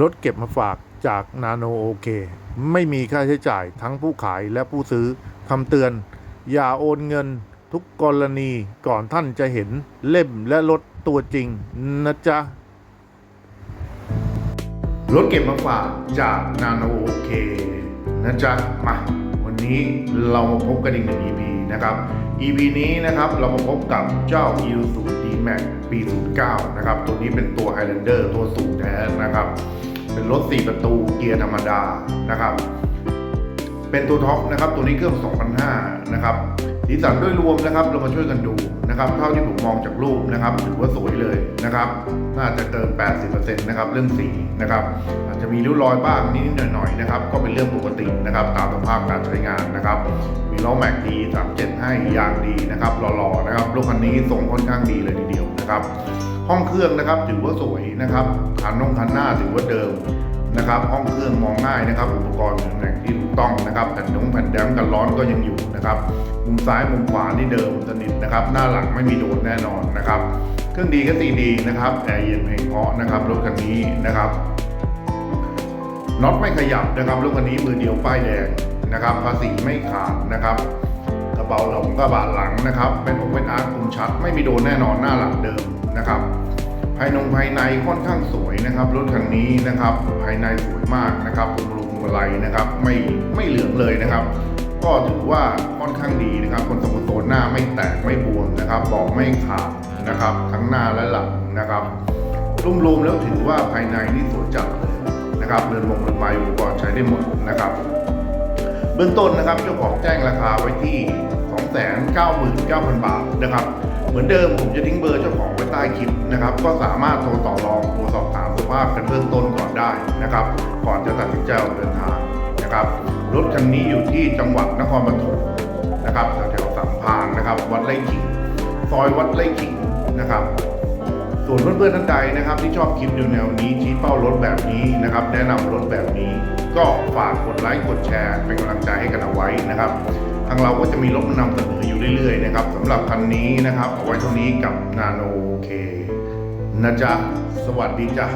รถเก็บมาฝากจากนาโนโอเค ไม่มีค่าใช้จ่ายทั้งผู้ขายและผู้ซื้อคำเตือน อย่าโอนเงินทุกกรณีก่อนท่านจะเห็นเล่มและรถตัวจริงนะจ๊ะ รถเก็บมาฝากจากนาโนโอเคนะจ๊ะ มาวันนี้เรามาพบกันอีกหนึ่ง EP นะครับ EP นี้นะครับเรามาพบกับเจ้า i l s u Max ปี 09 นะครับ ตัวนี้เป็นตัว Highlander ตัวสูงแท้นะครับ เป็นรถ 4 ประตูเกียร์ธรรมดานะครับ เป็นตัวท็อปนะครับ ตัวนี้เครื่อง2005 นะครับสีสันด้วยรวมนะครับ เรามาช่วยกันดูนะครับ เท่าที่ผมมองจากรูปนะครับถือว่าสวยเลยนะครับ น่าจะเกิน 80%นะครับ เรื่องสีนะครับ อาจจะมีริ้วรอยบ้างนิดหน่อยๆนะครับ ก็ เป็นเรื่องปกตินะครับตามสภาพการใช้งานนะครับ มีล้อแม็กดี37ให้ยางดีนะครับหล่อๆนะครับรถคันนี้ทรงค่อนข้างดีเลยทีเดียวนะครับ ห้องเครื่องนะครับถือว่าสวยนะครับคันนองคันหน้าถือว่าเดิมนะครับ ห้องเครื่องมองง่ายนะครับ อุปกรณ์อยู่ตำแหน่งที่ถูกต้องนะครับแผ่นดงแผ่นแดมกันร้อนก็ยังอยู่นะครับมุมซ้ายมุมขวานี่เดิมสนิทนะครับ หน้าหลังไม่มีโดนแน่นอนนะครับ เครื่องดีก็ตีดีนะครับแอร์เย็นเพลงเพราะนะครับรถคันนี้นะครับ น็อตไม่ขยับนะครับรถคันนี้มือเดียวป้ายแดงนะครับภาษีไม่ขาดนะครับกระเป๋าหลงกระบะหลังนะครับ เป็นองเป็นอาร์คมชัด ไม่มีโดนแน่นอนหน้าหลังเดิมนะครับ ภายนงภายในค่อนข้างสวยนะครับรถคันนี้นะครับ ภายในสวยมากนะครับพวงมาลุงพวงมาลัยนะครับ ไม่ไม่เหลืองเลยนะครับ ก็ถือว่าค่อนข้างดีนะครับคนสมุทโซนหน้าไม่แตกไม่บวมนะครับบอกไม่ขาดนะครับ ทั้งหน้าและหลังนะครับรวมๆแล้วถือว่าภายในนี่สวยจัดเลย นะครับเรือนวงเรือนไม้อุปกรณ์ใช้ได้หมดนะครับ เบื้องต้นนะครับเจ้าของแจ้งราคาไว้ที่ 299,000 บาทนะครับ เหมือนเดิมผมจะทิ้งเบอร์เจ้าของไว้ใต้คลิปนะครับ ก็สามารถโทรต่อรองโทรสอบถามสภาพกันเบื้องต้นก่อนได้นะครับ ก่อนจะตัดสินใจออกเดินทางนะครับรถคันนี้อยู่ที่จังหวัดนครปฐมนะครับแถวๆสามพานนะครับ วัดไร่ขิงซอยวัดไร่ขิงนะครับ ส่วนเพื่อนๆท่านใดนะครับ ที่ชอบคลิปแนวนี้ชี้เป้ารถแบบนี้นะครับ แนะนำรถแบบนี้ ก็ฝากกดไลค์กดแชร์เป็นกำลังใจให้กันเอาไว้นะครับ ทางเราก็จะมีรถมานำเสนออยู่เรื่อยๆนะครับสำหรับคันนี้นะครับเอาไว้เท่านี้กับนาโนเคนะจ๊ะสวัสดีจ้ะ